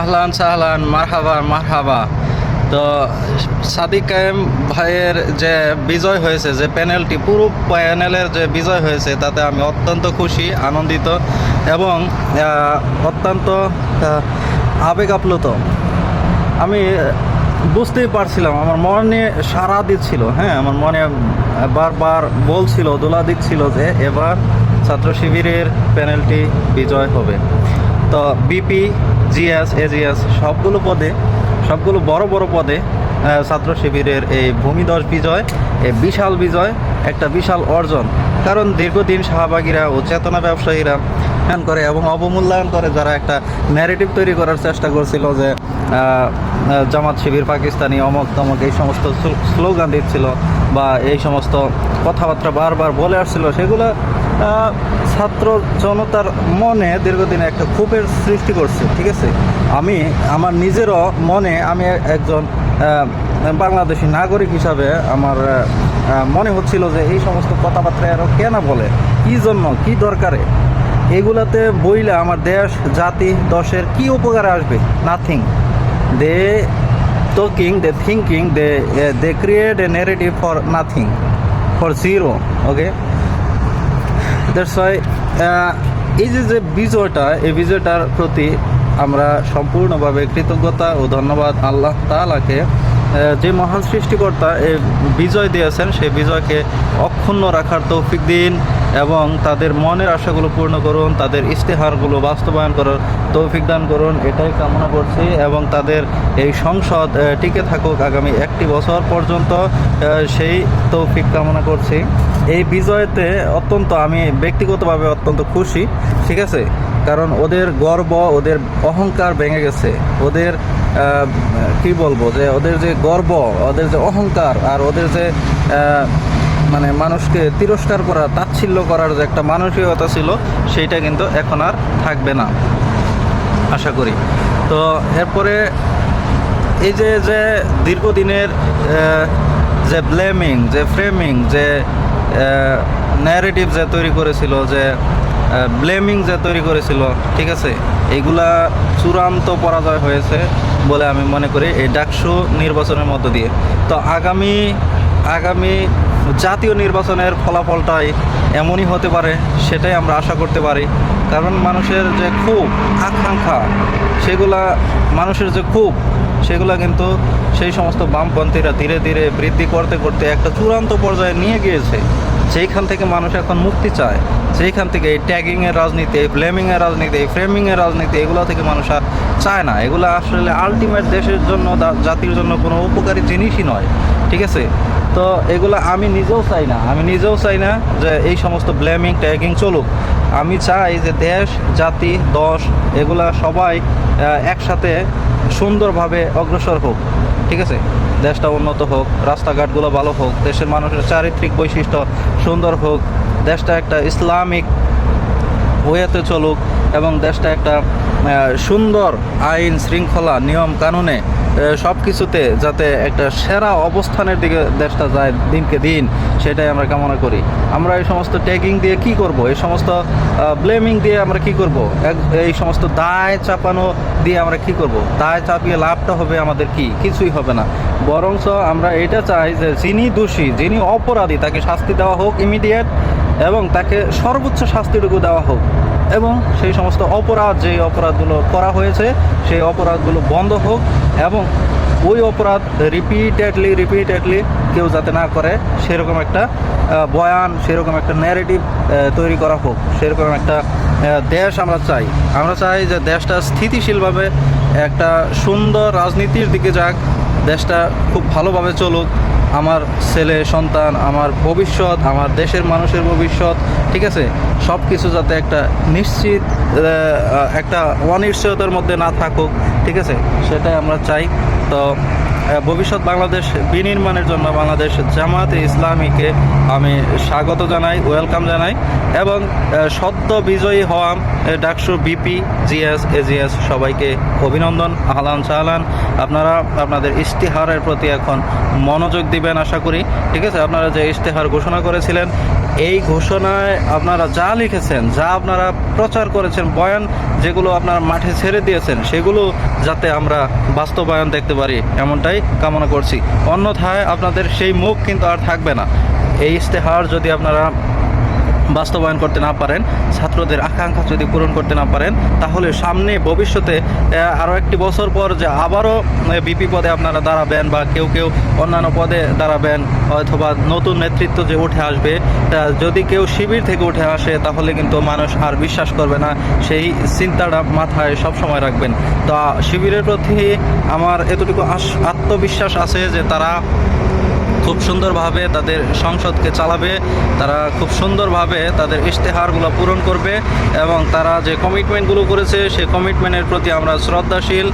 আহলান সাহলান, মারহাবা মারহাবা। তো সাদিক কায়েম ভাইয়ের যে বিজয় হয়েছে, যে প্যানেলটি পুরো প্যানেলের যে বিজয় হয়েছে, তাতে আমি অত্যন্ত খুশি, আনন্দিত এবং অত্যন্ত আবেগ আপ্লুত আমি বুঝতেই পারছিলাম, আমার মনে সারা দিচ্ছিল হ্যাঁ আমার মনে বারবার বলছিল, দোলা দিচ্ছিল যে এবার ছাত্র শিবিরের প্যানেলটি বিজয় হবে। তো বিপি জিএস এজিএস সবগুলো পদে, সবগুলো বড় বড় পদে ছাত্র শিবিরের এই ভূমিদশ বিজয় এই বিশাল বিজয়, একটা বিশাল অর্জন। কারণ দীর্ঘদিন শাহবাগীরা ও চেতনা ব্যবসায়ীরা করে এবং অবমূল্যায়ন করে যারা একটা ন্যারেটিভ তৈরি করার চেষ্টা করছিল যে জামাত শিবির পাকিস্তানি অমক তমক এই সমস্ত স্লোগান দিচ্ছিল বা এই সমস্ত কথাবার্তা বারবার বলে আসছিল, সেগুলো ছাত্র জনতার মনে দীর্ঘদিনে একটা ক্ষোভের সৃষ্টি করছে, ঠিক আছে? আমি, আমার নিজেরও মনে, আমি একজন বাংলাদেশি নাগরিক হিসাবে আমার মনে হচ্ছিল যে এই সমস্ত কথাবার্তা আরও কেন বলে? কী জন্য? কী দরকারে? এগুলাতে বইলে আমার দেশ, জাতি, দশের কি উপকারে আসবে? Nothing they talking they thinking they they create a negative for nothing for zero okay that's why এই যে যে বিজয়টা, এই বিজয়টার প্রতি আমরা সম্পূর্ণভাবে কৃতজ্ঞতা ও ধন্যবাদ আল্লাহ তালাকে যে মহান সৃষ্টিকর্তা এই বিজয় দিয়েছেন, সেই বিজয়কে অক্ষুণ্ণ রাখার তৌফিক দিন এবং তাদের মনের আশাগুলো পূর্ণ করুন, তাদের ইশতেহারগুলো বাস্তবায়ন করার তৌফিক দান করুন, এটাই কামনা করছি এবং তাদের এই সংসদ টিকে থাকুক আগামী একটি বছর পর্যন্ত সেই তৌফিক কামনা করছি। এই বিজয়তে অত্যন্ত আমি ব্যক্তিগতভাবে অত্যন্ত খুশি, ঠিক আছে? কারণ ওদের গর্ব, ওদের অহংকার ভেঙে গেছে। ওদের কি বলব যে, ওদের যে গর্ব, ওদের যে অহংকার আর ওদের যে মানে মানুষকে তিরস্কার করা, তাচ্ছিল্য করার যে একটা মানসিকতা ছিল, সেইটা কিন্তু এখন আর থাকবে না, আশা করি। তো এরপরে এই যে যে দীর্ঘদিনের যে ব্লেমিং যে ফ্রেমিং যে ন্যারেটিভ যে তৈরি করেছিল, যে ব্লেমিং যে তৈরি করেছিল, ঠিক আছে? এগুলা চূড়ান্ত পরাজয় হয়েছে বলে আমি মনে করি এই ডাকসু নির্বাচনের মধ্য দিয়ে। তো আগামী আগামী জাতীয় নির্বাচনের ফলাফলটাই এমনই হতে পারে, সেটাই আমরা আশা করতে পারি। কারণ মানুষের যে খুব আকাঙ্ক্ষা, সেগুলা, মানুষের যে খুব, সেগুলা কিন্তু সেই সমস্ত বামপন্থীরা ধীরে ধীরে বৃদ্ধি করতে করতে একটা চূড়ান্ত পর্যায়ে নিয়ে গিয়েছে। যেইখান থেকে মানুষ এখন মুক্তি চায় সেইখান থেকে এই ট্যাগিংয়ের রাজনীতি, এই ব্লেমিংয়ের রাজনীতি, এই ফ্রেমিংয়ের রাজনীতি, এগুলো থেকে মানুষ আর চায় না। এগুলো আসলে আলটিমেট দেশের জন্য, জাতির জন্য কোনো উপকারী জিনিসই নয়। ঠিক আছে? তো এগুলো আমি নিজেও চাই না। আমি নিজেও চাই না যে এই সমস্ত ব্ল্যামিং ট্যাগিং চলুক। আমি চাই যে দেশ, জাতি, দশ, এগুলা সবাই একসাথে সুন্দরভাবে অগ্রসর হোক। ঠিক আছে? দেশটা উন্নত হোক, রাস্তাঘাটগুলো ভালো হোক, দেশের মানুষের চারিত্রিক বৈশিষ্ট্য সুন্দর হোক, দেশটা একটা ইসলামিক ওয়েতে চলুক এবং দেশটা একটা সুন্দর আইন শৃঙ্খলা নিয়ম কানুনে সব কিছুতে যাতে একটা সেরা অবস্থানের দিকে দেশটা যায় দিনকে দিন, সেটাই আমরা কামনা করি। আমরা এই সমস্ত ট্যাগিং দিয়ে কি করব? এই সমস্ত ব্লেমিং দিয়ে আমরা কি করব? এই সমস্ত দায় চাপানো দিয়ে আমরা কি করব? দায় চাপিয়ে লাভটা হবে আমাদের কি? কিছুই হবে না। বরঞ্চ আমরা এটা চাই যে যিনি দোষী, যিনি অপরাধী, তাকে শাস্তি দেওয়া হোক ইমিডিয়েট এবং তাকে সর্বোচ্চ শাস্তিটুকু দেওয়া হোক। এবং সেই সমস্ত অপরাধ, যেই অপরাধগুলো করা হয়েছে, সেই অপরাধগুলো বন্ধ হোক এবং ওই অপরাধ রিপিটেডলি রিপিটেডলি কেউ যাতে না করে, সেরকম একটা বয়ান, সেরকম একটা ন্যারেটিভ তৈরি করা হোক, সেরকম একটা দেশ আমরা চাই। আমরা চাই যে দেশটা স্থিতিশীলভাবে একটা সুন্দর রাজনীতির দিকে যাক, দেশটা খুব ভালোভাবে চলুক আমার ছেলে, সন্তান, আমার ভবিষ্যৎ, আমার দেশের মানুষের ভবিষ্যৎ, ঠিক আছে? সব কিছু যাতে একটা নিশ্চিত একটা অনিশ্চয়তার মধ্যে না থাকুক, ঠিক আছে? সেটাই আমরা চাই। তো ভবিষ্যৎ বাংলাদেশ বিনির্মাণের জন্য বাংলাদেশ জামাতে ইসলামীকে আমি স্বাগত জানাই ওয়েলকাম জানাই এবং সদ্য বিজয়ী হওয়া আহ, ডাকসু বিপি জিএস এজিএস সবাইকে অভিনন্দন আহলান সাহলান। আপনারা আপনাদের ইশতেহারের প্রতি এখন মনোযোগ দিবেন আশা করি। ঠিক আছে আপনারা যে ইশতেহার ঘোষণা করেছিলেন এই ঘোষণায় আপনারা যা লিখেছেন যা আপনারা প্রচার করেছেন বয়ান যেগুলো আপনারা মাঠে ছেড়ে দিয়েছেন সেগুলো যাতে আমরা বাস্তবায়ন দেখতে পারি এমনটাই কামনা করছি। অন্যথায় আপনাদের সেই মুখ কিন্তু আর থাকবে না। এই ইশতেহার যদি আপনারা বাস্তবায়ন করতে না পারেন, ছাত্রদের আকাঙ্ক্ষা যদি পূরণ করতে না পারেন, তাহলে সামনে ভবিষ্যতে আরও একটি বছর পর যে আবারও বিপি পদে আপনারা দাঁড়াবেন বা কেউ কেউ অন্যান্য পদে দাঁড়াবেন, অথবা নতুন নেতৃত্ব যে উঠে আসবে যদি কেউ শিবির থেকে উঠে আসে, তাহলে কিন্তু মানুষ আর বিশ্বাস করবে না। সেই চিন্তাটা মাথায় সব সময় রাখবেন। তা শিবিরের প্রতি আমার এতটুকু আত্মবিশ্বাস আছে যে তারা খুব সুন্দরভাবে তাদের সংসদকে চালাবে, তারা খুব সুন্দরভাবে তাদের ইশতেহারগুলো পূরণ করবে এবং তারা যে কমিটমেন্টগুলো করেছে সেই কমিটমেন্টের প্রতি আমরা শ্রদ্ধাশীল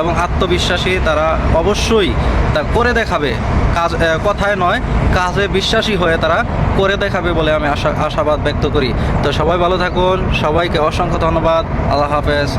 এবং আত্মবিশ্বাসী তারা অবশ্যই তা করে দেখাবে। কাজ কথায় নয়, কাজে বিশ্বাসী হয়ে তারা করে দেখাবে বলে আমি আশা, আশাবাদ ব্যক্ত করি। তো সবাই ভালো থাকুন, সবাইকে অসংখ্য ধন্যবাদ, আল্লাহ হাফেজ।